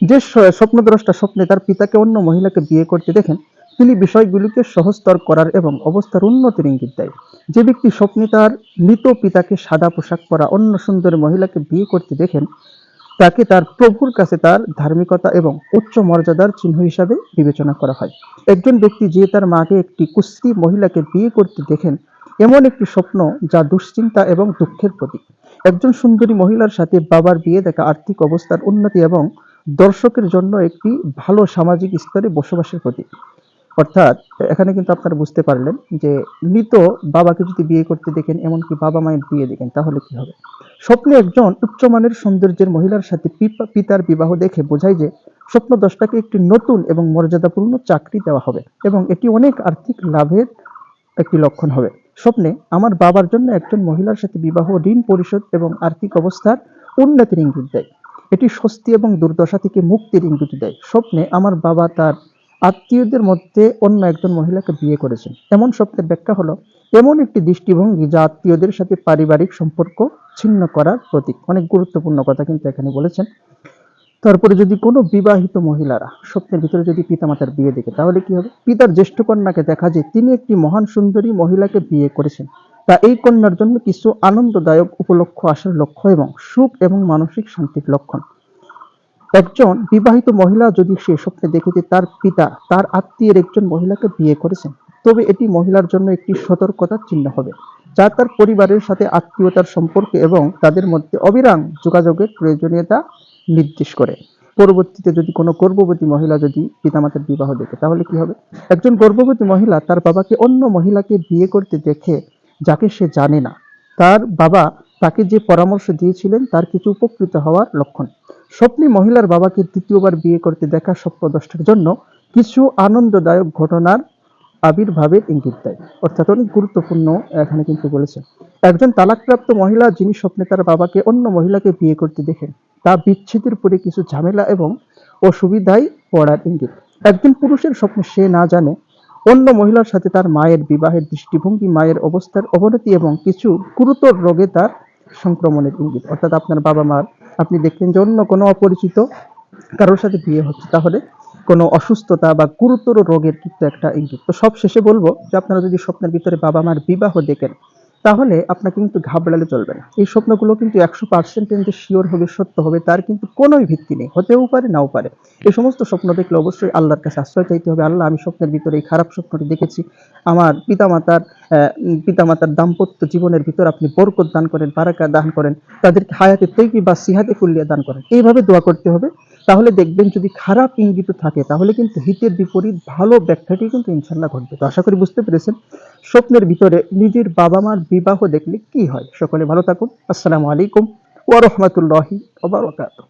যে স্বপ্নদ্রষ্টা স্বপ্নে তার পিতাকে অন্য মহিলাকে বিয়ে করতে দেখেন, তিনি বিষয়গুলিকে সহজতর করার এবং অবস্থার উন্নতির ইঙ্গিত দেয়। যে ব্যক্তি স্বপ্নে তার মৃত পিতাকে সাদা পোশাক পরা অন্য সুন্দর মহিলাকে বিয়ে করতে দেখেন, তাকে তার প্রভুর কাছে তার ধার্মিকতা এবং উচ্চ মর্যাদার চিহ্ন হিসাবে বিবেচনা করা হয়। একজন ব্যক্তি যে তার মাকে একটি কুশ্রী মহিলাকে বিয়ে করতে দেখেন, এমন একটি স্বপ্ন যা দুশ্চিন্তা এবং দুঃখের প্রতীক। একজন সুন্দরী মহিলার সাথে বাবার বিয়ে দেখা আর্থিক অবস্থার উন্নতি এবং দর্শকের জন্য একটি ভালো সামাজিক স্তরে বসবাসের প্রতীক। অর্থাৎ, এখানে কিন্তু আপনারা বুঝতে পারলেন যে মৃত বাবাকে যদি বিয়ে করতে দেখেন এমনকি বাবা মায়ের বিয়ে দেখেন, তাহলে কি হবে? স্বপ্নে একজন উচ্চমানের সৌন্দর্যের মহিলার সাথে পিতার বিবাহ দেখে বোঝায় যে স্বপ্ন দশটাকে একটি নতুন এবং মর্যাদাপূর্ণ চাকরি দেওয়া হবে এবং এটি অনেক আর্থিক লাভের একটি লক্ষণ হবে। স্বপ্নে আমার বাবার জন্য একজন মহিলার সাথে বিবাহ, ঋণ পরিশোধ এবং আর্থিক অবস্থার উন্নতির ইঙ্গিত দেয়। এটি স্বস্তি এবং দুর্দশা থেকে মুক্তির ইঙ্গিত দেয়। স্বপ্নে আমার বাবা তার আত্মীয়দের মধ্যে অন্য একজন মহিলাকে বিয়ে করেছেন। এমন স্বপ্নের ব্যাখ্যা হলো, এমন একটি দৃষ্টিভঙ্গি যা আত্মীয়দের সাথে পারিবারিক সম্পর্ক ছিন্ন করার প্রতীক। অনেক গুরুত্বপূর্ণ কথা কিন্তু এখানে বলেছেন। তারপরে যদি কোনো বিবাহিত মহিলারা স্বপ্নের ভিতরে যদি পিতামাতার বিয়ে দেখে, তাহলে কি হবে? পিতার জ্যেষ্ঠ কন্যাকে দেখা যায়, তিনি একটি মহান সুন্দরী মহিলাকে বিয়ে করেছেন। তা এই কন্যার জন্য কিছু আনন্দদায়ক উপলক্ষ আসার লক্ষ্য এবং সুখ এবং মানসিক শান্তির লক্ষণ। একজন বিবাহিত মহিলা যদি সে স্বপ্নে দেখে যে তার পিতা, তার আত্মীয়ের একজন মহিলাকে বিয়ে করেছেন, তবে এটি মহিলার জন্য একটি সতর্কতার চিহ্ন হবে, যা তার পরিবারের সাথে আত্মীয়তার সম্পর্ক এবং তাদের মধ্যে অবিরাম যোগাযোগের প্রয়োজনীয়তা নির্দেশ করে। পরবর্তীতে যদি কোনো গর্ভবতী মহিলা যদি পিতামাতার বিবাহ দেখে, তাহলে কি হবে? একজন গর্ভবতী মহিলা তার বাবাকে অন্য মহিলাকে বিয়ে করতে দেখে যাকে সে জানে না। তার বাবা তাকে যে পরামর্শ দিয়েছিলেন, তার কিছু উপকৃত হওয়ার লক্ষণ। স্বপ্নে মহিলার বাবাকে দ্বিতীয়বার বিয়ে করতে দেখা স্বপ্নদ্রষ্টার জন্য কিছু আনন্দদায়ক ঘটনার আবির্ভাবের ইঙ্গিত দেয়। অর্থাৎ অনেক গুরুত্বপূর্ণ, এখানে কিন্তু বলেছেন একজন তালাকপ্রাপ্ত মহিলা যিনি স্বপ্নে তার বাবাকে অন্য মহিলাকে বিয়ে করতে দেখেন, তা বিচ্ছেদের পরে কিছু ঝামেলা এবং অসুবিধায় পড়ার ইঙ্গিত। একজন পুরুষের স্বপ্নে সে না জানে অন্য মহিলার সাথে তার মায়ের বিবাহের দৃষ্টিভঙ্গি, মায়ের অবস্থার অবনতি এবং কিছু গুরুতর রোগে তার সংক্রমণের ইঙ্গিত। অর্থাৎ আপনার বাবা মার, আপনি দেখলেন যে অন্য কোনো অপরিচিত কারোর সাথে বিয়ে হচ্ছে, তাহলে কোনো অসুস্থতা বা গুরুতর রোগের কিন্তু একটা ইঙ্গিত। তো সব শেষে বলব যে আপনারা যদি স্বপ্নের ভিতরে বাবা মার বিবাহ দেখেন তাহলে আপনাকে কিন্তু ঘাবড়ালে চলবে না। এই স্বপ্নগুলো কিন্তু একশো পার্সেন্ট যে শিওর হবে, সত্য হবে, তার কিন্তু কোনোই ভিত্তি নেই। হতেও পারে, নাও পারে। এই সমস্ত স্বপ্ন দেখলে অবশ্যই আল্লাহর কাছে আশ্রয় চাইতে হবে। আল্লাহ, আমি স্বপ্নের ভিতরে এই খারাপ স্বপ্নটি দেখেছি। আমার পিতামাতার পিতামাতার দাম্পত্য জীবনের ভিতর আপনি বরকত দান করেন বারাকা দান করেন। তাদেরকে হায়াতে তৈকি বা সিহাতে কুল্লিয়া দান করেন। এইভাবে দোয়া করতে হবে। তাহলে দেখবেন যদি খারাপ ইঙ্গিত থাকে, তাহলে কিন্তু হিতের বিপরীত ভালো ব্যাখ্যাটি কিন্তু ইনশাল্লাহ ঘটবে। তো আশা করি বুঝতে পেরেছেন। স্বপ্নের ভিতরে নিজের বাবা মার বিবাহ দেখলে কি হয়? সকলে ভালো থাকুন। আসসালামু আলাইকুম ওয়া রাহমাতুল্লাহি বারাকাতুহু।